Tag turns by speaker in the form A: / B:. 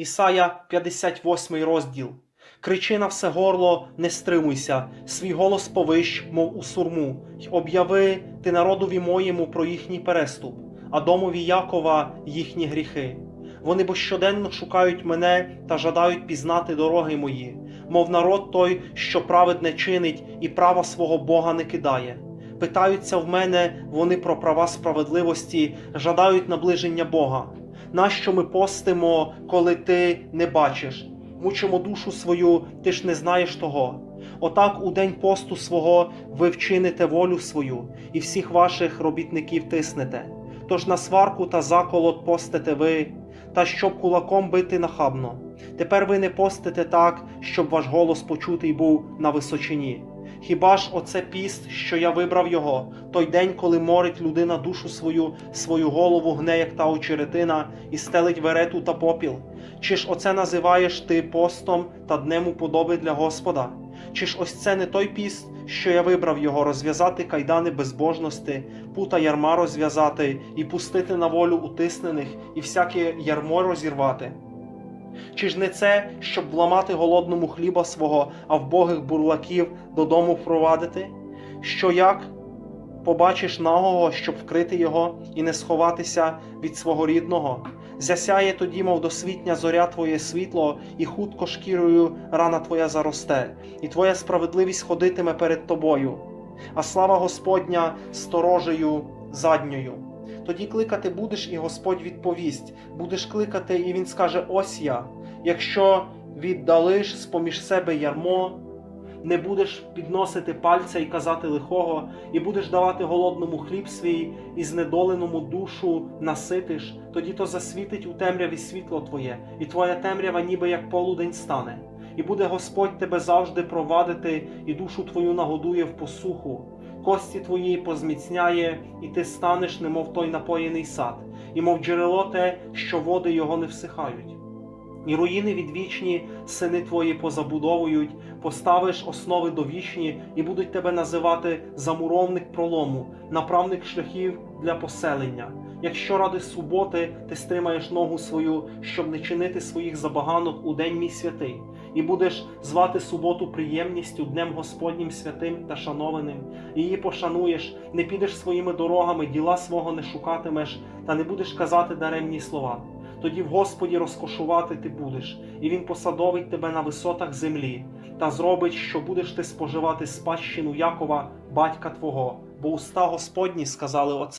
A: Ісая 58 розділ. Кричи на все горло, не стримуйся, свій голос повищ, мов у сурму, й об'яви ти народові моєму про їхній переступ, а домові Якова їхні гріхи. Вони бо щоденно шукають мене та жадають пізнати дороги мої, мов народ той, що праведне чинить і права свого Бога не кидає. Питаються в мене вони про права справедливості, жадають наближення Бога. Нащо ми постимо, коли ти не бачиш? Мучимо душу свою, ти ж не знаєш того. Отак у день посту свого ви вчините волю свою і всіх ваших робітників тиснете. Тож на сварку та заколот постите ви, та щоб кулаком бити нахабно. Тепер ви не постите так, щоб ваш голос почутий був на височині. Хіба ж оце піст, що я вибрав його, той день, коли морить людина душу свою, свою голову гне, як та очеретина, і стелить верету та попіл? Чи ж оце називаєш ти постом та днем уподоби для Господа? Чи ж ось це не той піст, що я вибрав його розв'язати кайдани безбожності, пута ярма розв'язати і пустити на волю утиснених і всяке ярмо розірвати? Чи ж не це, щоб вламати голодному хліба свого, а вбогих бурлаків додому впровадити? Що як побачиш нагого, щоб вкрити його і не сховатися від свого рідного? Засяє тоді, мов досвітня зоря твоє світло, і хутко шкірою рана твоя заросте, і твоя справедливість ходитиме перед тобою, а слава Господня сторожею задньою. Тоді кликати будеш, і Господь відповість. Будеш кликати, і Він скаже: Ось я. Якщо віддалиш з поміж себе ярмо, не будеш підносити пальця і казати лихого, і будеш давати голодному хліб свій, і знедоленому душу наситиш, тоді то засвітить у темряві світло твоє, і твоя темрява ніби як полудень стане. І буде Господь тебе завжди провадити, і душу твою нагодує в посуху. Кості твої позміцняє, і ти станеш, немов той напоєний сад, і мов джерело те, що води його не всихають. І руїни відвічні сини твої позабудовують, поставиш основи довічні, і будуть тебе називати замуровник пролому, направник шляхів для поселення. Якщо ради суботи ти стримаєш ногу свою, щоб не чинити своїх забаганок у день мій святий, і будеш звати суботу приємністю днем Господнім святим та шанованим, її пошануєш, не підеш своїми дорогами, діла свого не шукатимеш, та не будеш казати даремні слова. Тоді в Господі розкошувати ти будеш, і Він посадовить тебе на висотах землі, та зробить, що будеш ти споживати спадщину Якова, батька твого, бо уста Господні сказали оце.